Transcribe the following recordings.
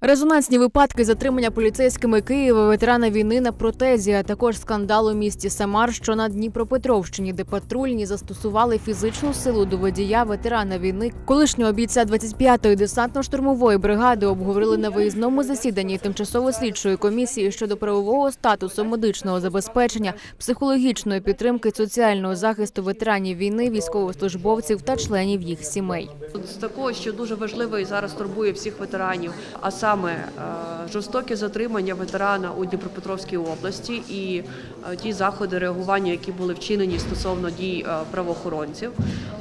Резонансні випадки затримання поліцейськими Києва ветерана війни на протезі, а також скандал у місті Самар, що на Дніпропетровщині, де патрульні застосували фізичну силу до водія ветерана війни, колишнього бійця 25-ї десантно-штурмової бригади обговорили на виїзному засіданні тимчасово слідчої комісії щодо правового статусу медичного забезпечення, психологічної підтримки, соціального захисту ветеранів війни, військовослужбовців та членів їх сімей. З такого, що дуже важливо і зараз турбує всіх ветеранів, а саме е, жорстоке затримання ветерана у Дніпропетровській області і е, ті заходи реагування, які були вчинені стосовно дій е, правоохоронців.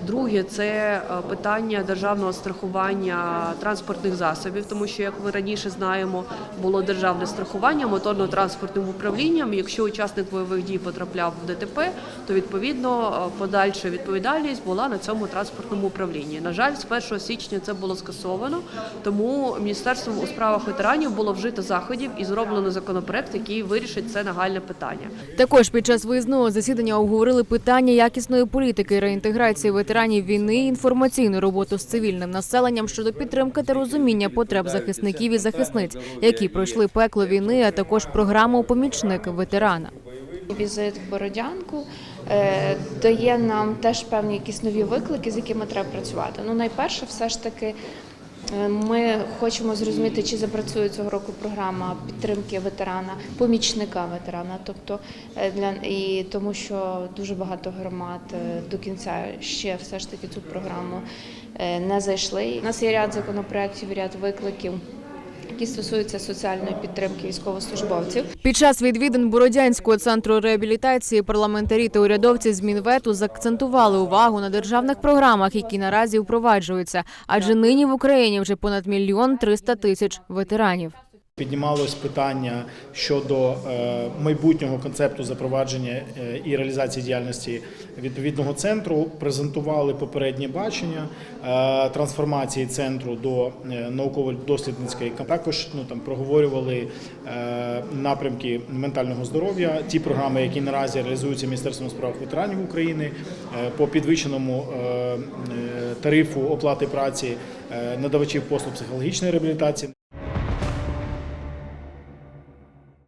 Друге це е, питання державного страхування транспортних засобів, тому що, як ми раніше знаємо, було державне страхування моторно-транспортним управлінням. Якщо учасник бойових дій потрапляв в ДТП, то відповідно е, подальша відповідальність була на цьому транспортному управлінні. На жаль, з 1 січня це було скасовано, тому міністерством у справах ветеранів було вжито заходів і зроблено законопроект, який вирішить це нагальне питання. Також під час виїзного засідання обговорили питання якісної політики реінтеграції ветеранів війни, інформаційну роботу з цивільним населенням щодо підтримки та розуміння потреб захисників і захисниць, які пройшли пекло війни, а також програму помічник ветерана. Візит в Бородянку е, дає нам теж певні якісь нові виклики, з якими треба працювати. Ну, найперше, все ж таки, ми хочемо зрозуміти, чи запрацює цього року програма підтримки ветерана, помічника ветерана. Тобто е, для і тому, що дуже багато громад е, до кінця ще все ж таки цю програму е, не зайшли. У нас є ряд законопроєктів, ряд викликів. Які стосуються соціальної підтримки військовослужбовців, Під час відвідин Бородянського центру реабілітації парламентарі та урядовці з Мінвету заакцентували увагу на державних програмах, які наразі впроваджуються, адже нині в Україні вже понад мільйон триста тисяч ветеранів. Піднімалось питання щодо е, майбутнього концепту запровадження е, і реалізації діяльності відповідного центру. Презентували попереднє бачення е, трансформації центру до науково-дослідницької. Також ну там проговорювали напрямки ментального здоров'я, ті програми, які наразі реалізуються Міністерством справ ветеранів України по підвищеному тарифу оплати праці надавачів послуг психологічної реабілітації.